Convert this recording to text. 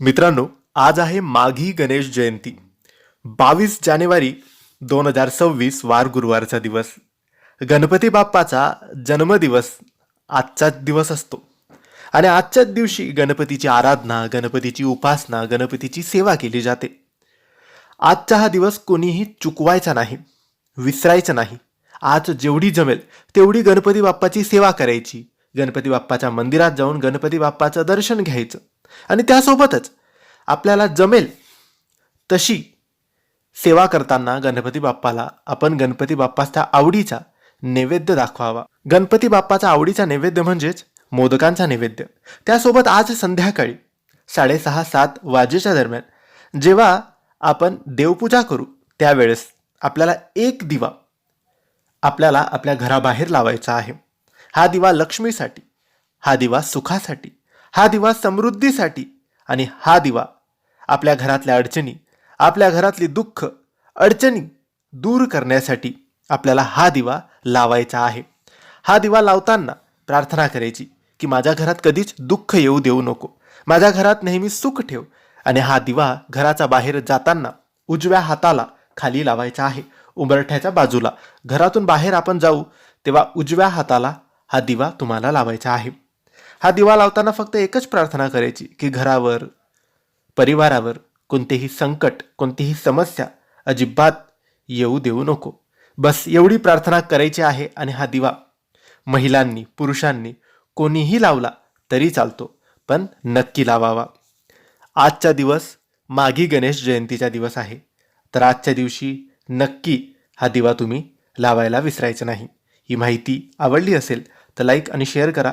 मित्रांनो आज आहे माघी गणेश जयंती. बावीस जानेवारी दोन हजार सव्वीस वार गुरुवारचा दिवस. गणपती बाप्पाचा जन्मदिवस आजचाच दिवस असतो. आणि आजच्याच दिवशी गणपतीची आराधना गणपतीची उपासना गणपतीची सेवा केली जाते. आजचा हा दिवस कोणीही चुकवायचा नाही विसरायचं नाही. आज जेवढी जमेल तेवढी गणपती बाप्पाची सेवा करायची. गणपती बाप्पाच्या मंदिरात जाऊन गणपती बाप्पाचं दर्शन घ्यायचं. आणि त्यासोबतच आपल्याला जमेल तशी सेवा करताना गणपती बाप्पाला आपण गणपती बाप्पाच्या आवडीचा नैवेद्य दाखवावा. गणपती बाप्पाचा आवडीचा नैवेद्य म्हणजेच मोदकांचा नैवेद्य. त्यासोबत आज संध्याकाळी साडेसहा सात वाजेच्या दरम्यान जेव्हा आपण देवपूजा करू त्यावेळेस आपल्याला एक दिवा आपल्याला आपल्या घराबाहेर लावायचा आहे. हा दिवा लक्ष्मीसाठी हा दिवा सुखासाठी हा दिवा समृद्धीसाठी आणि हा दिवा आपल्या घरातल्या अडचणी आपल्या घरातली दुःख अडचणी दूर करण्यासाठी आपल्याला हा दिवा लावायचा आहे. हा दिवा लावताना प्रार्थना करायची की माझ्या घरात कधीच दुःख येऊ देऊ नको. माझ्या घरात नेहमी सुख ठेव आणि हा दिवा घराचा बाहेर जाताना उजव्या हाताला खाली लावायचा आहे. उंबरठ्याच्या बाजूला घरातून बाहेर आपण जाऊ तेव्हा उजव्या हाताला हा दिवा तुम्हाला लावायचा आहे. हा दिवा लावताना फक्त एकच प्रार्थना करायची की घरावर परिवारावर कोणतेही संकट कोणतीही समस्या अजिबात येऊ देऊ नको. बस एवढी प्रार्थना करायची आहे आणि हा दिवा महिलांनी पुरुषांनी कोणीही लावला तरी चालतो पण नक्की लावावा. आजचा दिवस मागी गणेश जयंतीचा दिवस आहे. तर आजच्या दिवशी नक्की हा दिवा तुम्ही लावायला विसरायचं नाही. ही माहिती आवडली असेल तर लाईक आणि शेअर करा.